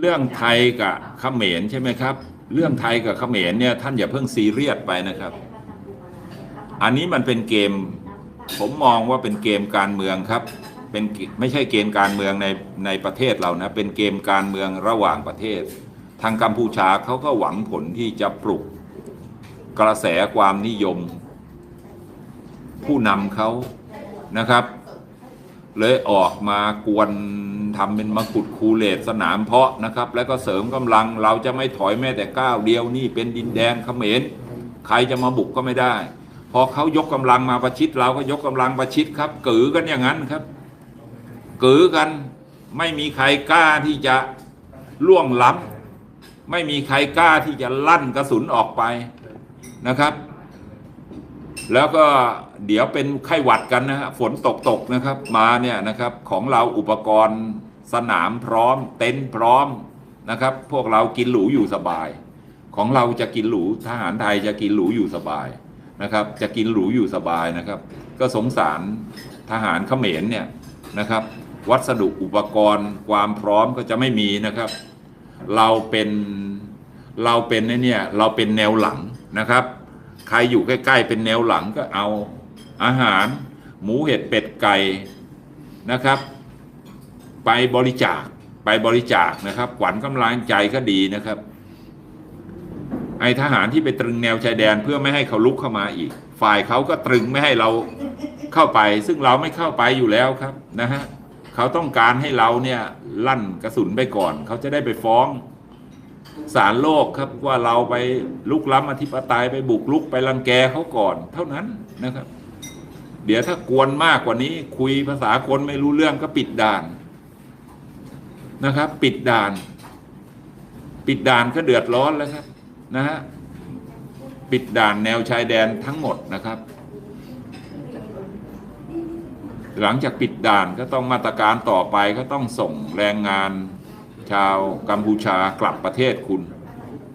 เรื่องไทยกับเขมรใช่ไหมครับ เรื่องไทยกับเขมรเนี่ยท่านอย่าเพิ่งซีเรียสไปนะครับ อันนี้มันเป็นเกม ผมมองว่าเป็นเกมการเมืองครับ เป็นไม่ใช่เกมการเมืองในในประเทศเรานะ เป็นเกมการเมืองระหว่างประเทศ ทางกัมพูชาเขาก็หวังผลที่จะปลุก กระแสความนิยม ผู้นำเขานะครับ เลยออกมากวนทำเป็นมกุฎคูเลตสนามเพาะนะครับ แล้วก็เสริมกำลังเราจะไม่ถอยแม้แต่ก้าวเดียวนี่เป็นดินแดนเขมรใครจะมาบุกก็ไม่ได้ พอเขายกกำลังมาประชิดเราก็ยกกำลังประชิดครับกือกันอย่างนั้นครับกือกันไม่มีใครกล้าที่จะล่วงล้ำไม่มีใครกล้าที่จะลั่นกระสุนออกไป นะครับ แล้วก็เดี๋ยวเป็นไข้หวัดกันนะฮะฝนตกตกนะครับ มาเนี่ยนะครับของเราอุปกรณ์สนามพร้อม เต็นท์พร้อมนะครับ พวกเรากินหรูอยู่สบาย ของเราจะกินหรูทหารไทยจะกินหรูอยู่สบายนะครับ จะกินหรูอยู่สบายนะครับ ก็สงสารทหารเขมรเนี่ยนะครับ วัสดุอุปกรณ์ความพร้อมก็จะไม่มีนะครับ เราเป็นเราเป็นเนี่ยเราเป็นแนวหลัง นะครับ ใครอยู่ใกล้ ๆ เป็นแนวหลังก็เอาอาหาร หมูเห็ดเป็ดไก่นะครับ ไปบริจาคไปบริจาคนะครับขวัญกำลังใจก็ดีนะครับ ไอทหารที่ไปตรึงแนวชายแดนเพื่อไม่ให้เขาลุกเข้ามาอีก ฝ่ายเขาก็ตรึงไม่ให้เราเข้าไป ซึ่งเราไม่เข้าไปอยู่แล้วครับนะฮะเขาต้องการให้เราเนี่ยลั่นกระสุนไปก่อน เขาจะได้ไปฟ้อง ศาลโลกครับว่าเราไปลุกล้ำอธิปไตยไปบุกลุกไปรังแกเขาก่อน เท่านั้นนะครับ เดี๋ยวถ้ากวนมากกว่านี้ คุยภาษาคนไม่รู้เรื่องก็ปิดด่านนะครับ ปิดด่าน ปิดด่านก็เดือดร้อนแล้วครับนะฮะปิดด่านแนวชายแดนทั้งหมดนะครับ หลังจากปิดด่านก็ต้องมาตรการต่อไปก็ต้องส่งแรงงาน ชาวกัมพูชากลับประเทศคุณ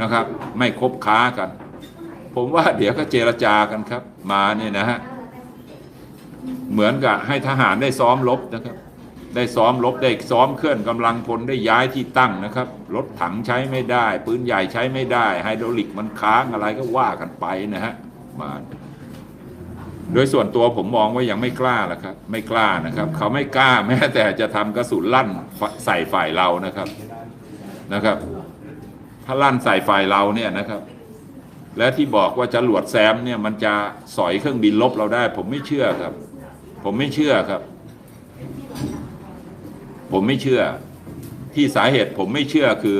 นะครับ ไม่คบค้ากัน ผมว่าเดี๋ยวก็เจรจากันครับ มาเนี่ยนะฮะเหมือนกับให้ทหารได้ซ้อมรบนะครับ ได้ซ้อมรบได้ซ้อมเคลื่อนกำลังพลได้ย้ายที่ตั้งนะครับรถถังใช้ไม่ได้ ปืนใหญ่ใช้ไม่ได้ไฮดรอลิกมันค้างอะไรก็ว่ากันไปนะฮะมา โดยส่วนตัวผมมองว่ายังไม่กล้าละครับ ไม่กล้านะครับ เขาไม่กล้าแม้แต่จะทำกระสุนลั่นใส่ฝ่ายเรานะครับนะครับ ถ้าลั่นใส่ฝ่ายเราเนี่ยนะครับ และที่บอกว่าจะหลวดแซมเนี่ยมันจะสอยเครื่องบินลบเราได้ ผมไม่เชื่อครับ ผมไม่เชื่อครับ ผมไม่เชื่อ ที่สาเหตุผมไม่เชื่อคือ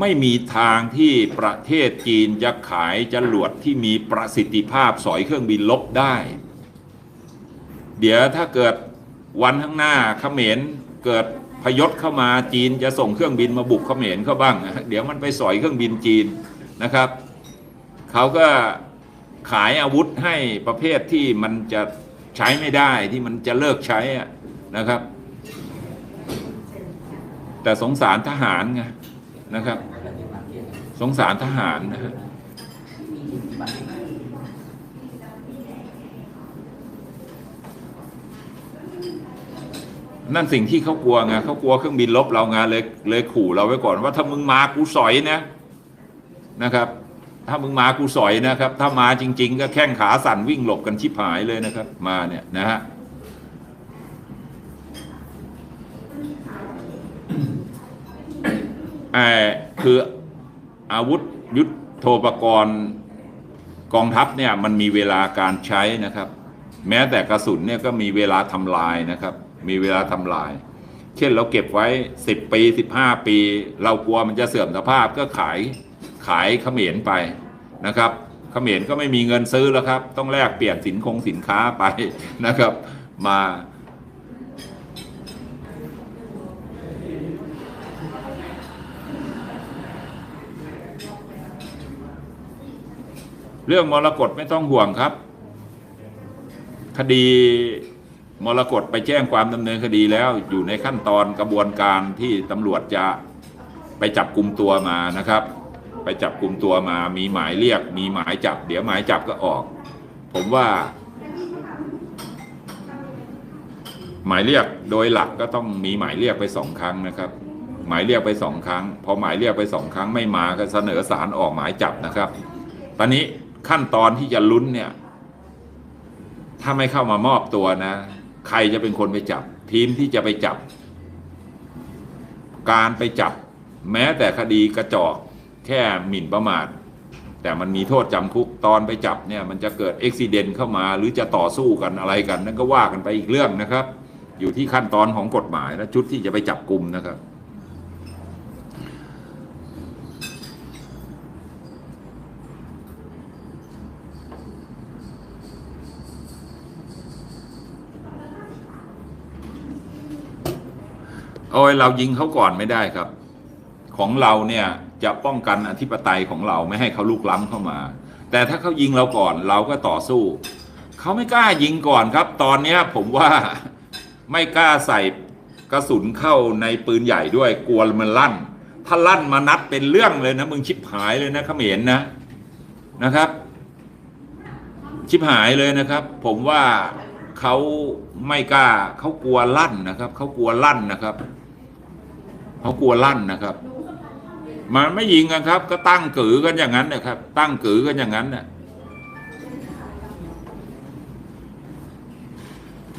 ไม่มีทางที่ประเทศจีนจะขายจรวดที่มีประสิทธิภาพสอยเครื่องบินลบได้ เดี๋ยวถ้าเกิดวันข้างหน้าเขมรเกิดพยศเข้ามาจีนจะส่งเครื่องบินมาบุกเขมรเขาบ้าง เดี๋ยวมันไปสอยเครื่องบินจีนนะครับ เขาก็ขายอาวุธให้ประเภทที่มันจะใช้ไม่ได้ที่มันจะเลิกใช้นะครับ แต่สงสารทหารไง นะครับ สงสารทหารนะฮะนั่นสิ่งที่เขากลัวไงเขากลัวเครื่องบินลบเราไงเลยเลยขู่เราไว้ก่อนว่าถ้ามึงมากูสอยนะนะครับ ถ้ามึงมากูสอยนะครับ ถ้ามาจริง ๆ ก็แข้งขาสั่นวิ่งหลบกันชิบหายเลยนะครับ มาเนี่ยนะฮะ เอ่อ คืออาวุธยุทโธปกรณ์กองทัพเนี่ยมันมีเวลาการใช้นะครับ แม้แต่กระสุนเนี่ยก็มีเวลาทำลายนะครับ มีเวลาทำลาย เช่นเราเก็บไว้ 10 ปี 15 ปี เรากลัวมันจะเสื่อมสภาพก็ขายขายเขมรไปนะครับเขมรก็ไม่มีเงินซื้อแล้วครับ ต้องแลกเปลี่ยนสินคงสินค้าไปนะครับ มา เรื่องมรกตไม่ต้องห่วงครับ คดีมรกตไปแจ้งความดำเนินคดีแล้วอยู่ในขั้นตอนกระบวนการที่ตำรวจจะไปจับกลุ่มตัวมานะครับ ไปจับกลุ่มตัวมามีหมายเรียก มีหมายจับ เดี๋ยวหมายจับก็ออก ผมว่า หมายเรียกโดยหลักก็ต้องมีหมายเรียกไปสองครั้งนะครับ หมายเรียกไปสองครั้งพอหมายเรียกไปสองครั้งไม่มาก็เสนอสารออกหมายจับนะครับ ตอนนี้ ขั้นตอนที่จะลุ้นเนี่ย ถ้าไม่เข้ามามอบตัวนะ ใครจะเป็นคนไปจับ ทีมที่จะไปจับ การไปจับ แม้แต่คดีกระจอกแค่หมิ่นประมาทแต่มันมีโทษจำคุกตอนไปจับเนี่ยมันจะเกิดอุบิเหตุเข้ามา หรือจะต่อสู้กันอะไรกัน นั่นก็ว่ากันไปอีกเรื่องนะครับ อยู่ที่ขั้นตอนของกฎหมายและชุดที่จะไปจับกลุ่มนะครับ โอ้ยเรายิงเขาก่อนไม่ได้ครับ ของเราเนี่ยจะป้องกันอธิปไตยของเราไม่ให้เขาลุกล้ำเข้ามา แต่ถ้าเขายิงเราก่อนเราก็ต่อสู้ เขาไม่กล้ายิงก่อนครับ ตอนเนี้ยผมว่าไม่กล้าใส่กระสุนเข้าในปืนใหญ่ด้วยกลัวมันลั่น ถ้าลั่นมานัดเป็นเรื่องเลยนะมึงชิบหายเลยนะเขมรนะนะครับ ชิบหายเลยนะครับ ผมว่าเขาไม่กล้าเขากลัวลั่นนะครับเขากลัวลั่นนะครับ เขากลัวลั่นนะครับ มันไม่ยิงกันครับ ก็ตั้งกือกันอย่างนั้นนะครับ ตั้งกือกันอย่างนั้นน่ะ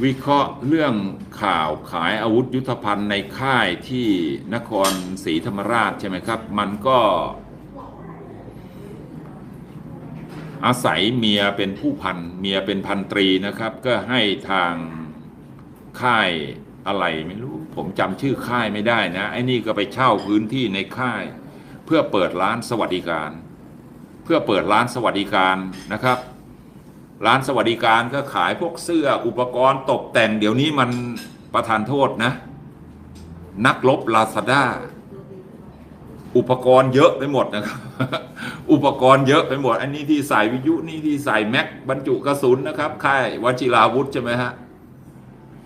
วิเคราะห์เรื่องข่าวขายอาวุธยุทธภัณฑ์ในค่ายที่นครศรีธรรมราชใช่ไหมครับ มันก็อาศัยเมียเป็นผู้พันเมียเป็นพันตรีนะครับ ก็ให้ทางค่ายอะไรไม่รู้ ผมจำชื่อค่ายไม่ได้นะ ไอ้นี่ก็ไปเช่าพื้นที่ในค่าย เพื่อเปิดร้านสวัสดิการ เพื่อเปิดร้านสวัสดิการนะครับ ร้านสวัสดิการก็ขายพวกเสื้ออุปกรณ์ตกแต่งเดี๋ยวนี้มันประทานโทษนะ นักลบลาซาด้าอุปกรณ์เยอะไปหมดนะครับ อุปกรณ์เยอะไปหมด อันนี้ที่ใส่วิทยุนี่ที่ใส่แม็กบรรจุกระสุนนะครับ ค่ายวชิราวุธใช่ไหมฮะ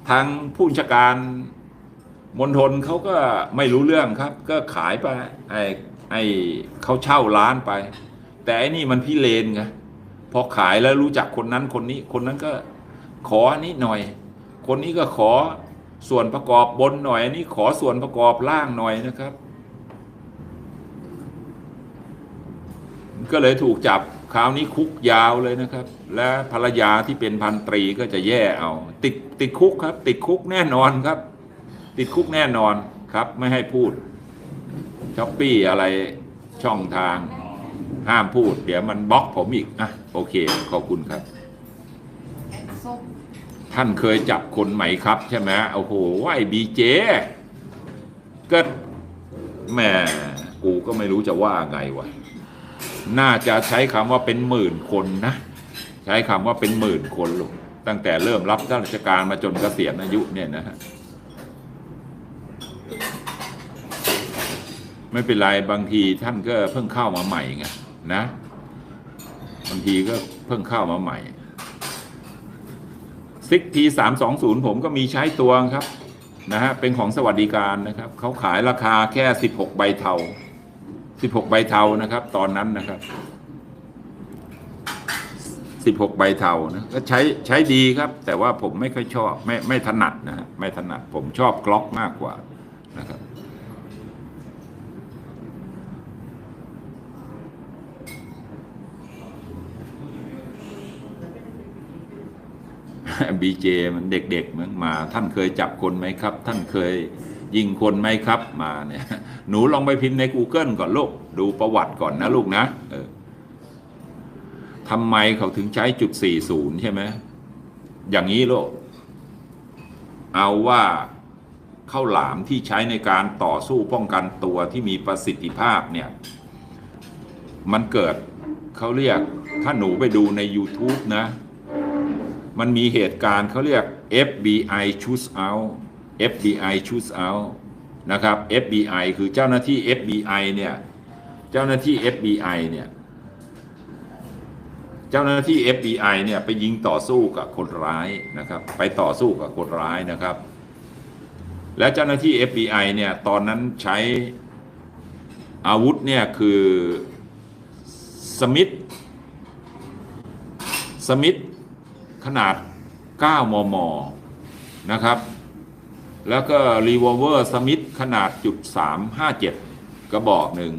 ทางผู้บัญชาการ มณฑลเขาก็ไม่รู้เรื่องครับ ก็ขายไปไอ้ไอ้เขาเช่าร้านไป แต่อ้นี่มันพี่เลนไงพอขายแล้วรู้จักคนนั้นคนนี้ คนนั้นก็ขออันนี้หน่อย คนนี้ก็ขอส่วนประกอบบนหน่อยอันนี้ขอส่วนประกอบล่างหน่อยนะครับ ก็เลยถูกจับคราวนี้คุกยาวเลยนะครับ และภรรยาที่เป็นพันตรีก็จะแย่เอา ติดติดคุกครับ ติดคุกแน่นอนครับ ติดคุกแน่นอนครับ ไม่ให้พูดช้อปปี้อะไรช่องทาง ห้ามพูด เดี๋ยวมันบล็อกผมอีกอะโอเค ขอบคุณครับ ท่านเคยจับคนไหมครับใช่ไหมโอ้โหไอ้บีเจก็แหม่กูก็ไม่รู้จะว่าไงวะน่าจะใช้คำว่าเป็นหมื่นคนนะ ใช้คำว่าเป็นหมื่นคนลูกตั้งแต่เริ่มรับราชการมาจนเกษียณอายุเนี่ยนะฮะ ไม่เป็นไรบางทีท่านก็เพิ่งเข้ามาใหม่ไงนะบางทีก็เพิ่งเข้ามาใหม่ซิกทีสามสองศูนย์ผมก็มีใช้ตัวครับนะฮะเป็นของสวัสดิการนะครับเขาขายราคาแค่สิบหกใบเทาสิบหกใบเทานะครับ ตอนนั้นนะครับสิบหกใบเทานะก็ใช้ใช้ดีครับ แต่ว่าผมไม่ค่อยชอบไม่ไม่ถนัดนะฮะไม่ถนัดผมชอบกล็อกมากกว่านะครับ บีเจมันเด็กๆเหมือนมา ท่านเคยจับคนไหมครับ ท่านเคยยิงคนไหมครับมาเนี่ย หนูลองไปพิมพ์ใน Google ก่อนลูก ดูประวัติก่อนนะลูกนะเออทำไมเขาถึงใช้จุด 40 ใช่ไหม อย่างนี้ลูก เอาว่าข้าวหลามที่ใช้ในการต่อสู้ป้องกันตัวที่มีประสิทธิภาพเนี่ย มันเกิดเขาเรียก ถ้าหนูไปดูใน YouTube นะ มันมีเหตุการณ์เขาเรียก FBI choose out FBI choose out นะครับ FBI คือเจ้าหน้าที่ FBI เนี่ย เจ้าหน้าที่ FBI เนี่ย เจ้าหน้าที่ FBI เนี่ยไปยิงต่อสู้กับคนร้ายนะครับ ไปต่อสู้กับคนร้ายนะครับ และเจ้าหน้าที่ FBI เนี่ย ตอนนั้นใช้อาวุธเนี่ยคือสมิธสมิธ ขนาด 9 มม นะครับ แล้วก็รีวอลเวอร์สมิธขนาดจุด357 กระบอกหนึ่ง